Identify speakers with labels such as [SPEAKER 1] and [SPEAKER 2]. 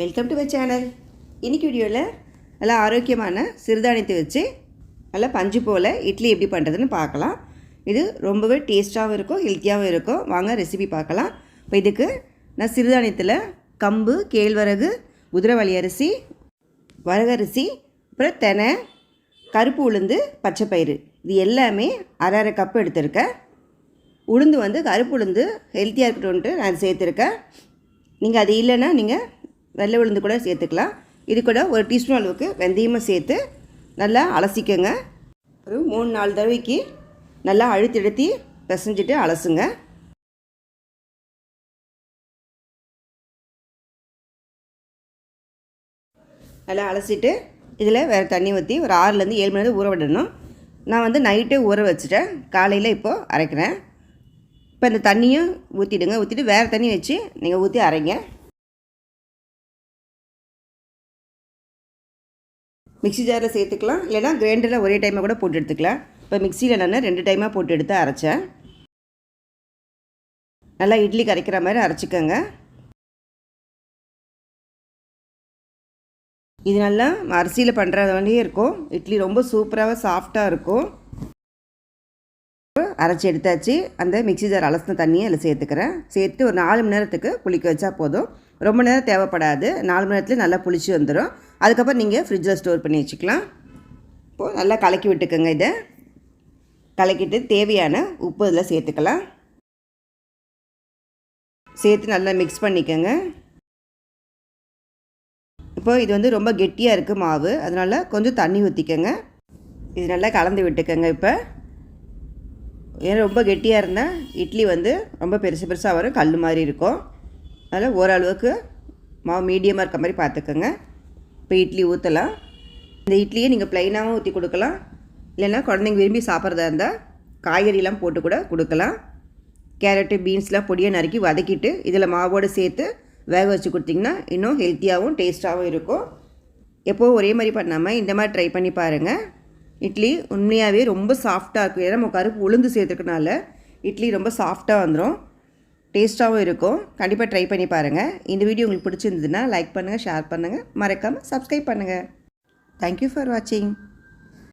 [SPEAKER 1] Welcome to my channel இன்றைக்கி வீடியோவில் நல்லா ஆரோக்கியமான சிறுதானியத்தை வச்சு நல்லா பஞ்சு போல் இட்லி எப்படி பண்ணுறதுன்னு பார்க்கலாம். இது ரொம்பவே டேஸ்ட்டாகவும் இருக்கும் ஹெல்த்தியாகவும் இருக்கும். வாங்க ரெசிபி பார்க்கலாம். இப்போ இதுக்கு நான் சிறுதானியத்தில் கம்பு கேழ்வரகு குதிரைவாளி அரிசி வரகரிசி அப்புறம் தெனை கருப்பு உளுந்து பச்சைப்பயிறு. இது எல்லாமே அரை அரை கப் எடுத்திருக்கேன். உளுந்து வந்து கருப்பு உளுந்து ஹெல்த்தியாக இருக்கட்டும்ன்ட்டு நான் சேர்த்துருக்கேன். நீங்கள் அது இல்லைன்னா நீங்கள் வெள்ளை உளுந்து கூட சேர்த்துக்கலாம். இது கூட ஒரு டீஸ்பூன் அளவுக்கு வெந்தயமும் சேர்த்து நல்லா அலசிக்கோங்க. ஒரு மூணு நாலு தடவைக்கு நல்லா அழுத்தி அழுத்தி பிசைஞ்சிட்டு அலசுங்க. நல்லா அலசிட்டு இதில் வேறு தண்ணி ஊற்றி ஒரு ஆறுலேருந்து ஏழு மணி நேரம் ஊற விடணும். நான் வந்து நைட்டே ஊற வச்சுட்டேன். காலையில் இப்போது அரைக்கிறேன். இப்போ இந்த தண்ணியும் ஊற்றிடுங்க ஊற்றிட்டு வேறு தண்ணி வச்சு நீங்கள் ஊற்றி அரைங்க. மிக்ஸி ஜாரில் சேர்த்துக்கலாம். இல்லைனா கிரைண்டரில் ஒரே டைமாக கூட போட்டு எடுத்துக்கலாம். இப்போ மிக்சியில் நான் ரெண்டு டைமாக போட்டு எடுத்து அரைச்சேன். நல்லா இட்லி கரைக்கிற மாதிரி அரைச்சிக்கோங்க. இது நல்லா அரிசியில் பண்ணுறது மாதிரியே இருக்கும். இட்லி ரொம்ப சூப்பராக சாஃப்டாக இருக்கும். அரைச்சி எடுத்தாச்சு. அந்த மிக்ஸி ஜார் அலசின தண்ணியை அதில் சேர்த்துக்கிறேன். சேர்த்து ஒரு நாலு மணி நேரத்துக்கு புளிக்க வச்சா போதும். ரொம்ப நேரம் தேவைப்படாது. நாலு மணி நேரத்தில் நல்லா புளிச்சு வந்துடும் அதுக்கப்புறம் நீங்கள் ஃப்ரிட்ஜில் ஸ்டோர் பண்ணி வச்சுக்கலாம். இப்போது நல்லா கலக்கி விட்டுக்கோங்க இதை. கலக்கிட்டு தேவையான உப்பு இதில் சேர்த்துக்கலாம். சேர்த்து நல்லா மிக்ஸ் பண்ணிக்கோங்க. இப்போ இது வந்து ரொம்ப கெட்டியாக இருக்குது மாவு. அதனால் கொஞ்சம் தண்ணி ஊற்றிக்கோங்க இது நல்லா கலந்து விட்டுக்கோங்க இப்போ. ஏன்னா ரொம்ப கெட்டியாக இருந்தால் இட்லி வந்து ரொம்ப பெருசு பெருசாக வரும் கல் மாதிரி இருக்கும். அதில் ஓரளவுக்கு மாவு மீடியமாக இருக்க மாதிரி பார்த்துக்கோங்க இப்போ இட்லி ஊற்றலாம் இந்த இட்லியை நீங்கள் ப்ளைனாகவும் ஊற்றி கொடுக்கலாம். இல்லைன்னா குழந்தைங்க விரும்பி சாப்பிட்றதா இருந்தால் காய்கறிலாம் போட்டு கூட கொடுக்கலாம். கேரட்டு பீன்ஸ்லாம் பொடியை நறுக்கி வதக்கிட்டு இதில் மாவோடு சேர்த்து வேக வச்சு கொடுத்திங்கன்னா இன்னும் ஹெல்த்தியாகவும் டேஸ்ட்டாகவும் இருக்கும். எப்போது ஒரே மாதிரி பண்ணாமல் இந்த மாதிரி ட்ரை பண்ணி பாருங்கள் இட்லி உண்மையாகவே ரொம்ப சாஃப்டாக இருக்கும் ஏன்னா நம்ம கருப்பு உளுந்து சேர்த்துக்கனால இட்லி ரொம்ப சாஃப்டாக வந்துடும் டேஸ்ட்டாகவும் இருக்கும். கண்டிப்பாக ட்ரை பண்ணி பாருங்கள் இந்த வீடியோ உங்களுக்கு பிடிச்சிருந்ததுன்னா லைக் பண்ணுங்கள் ஷேர் பண்ணுங்கள் மறக்காமல் சப்ஸ்கிரைப் பண்ணுங்கள் தேங்க்யூ ஃபார் வாட்சிங்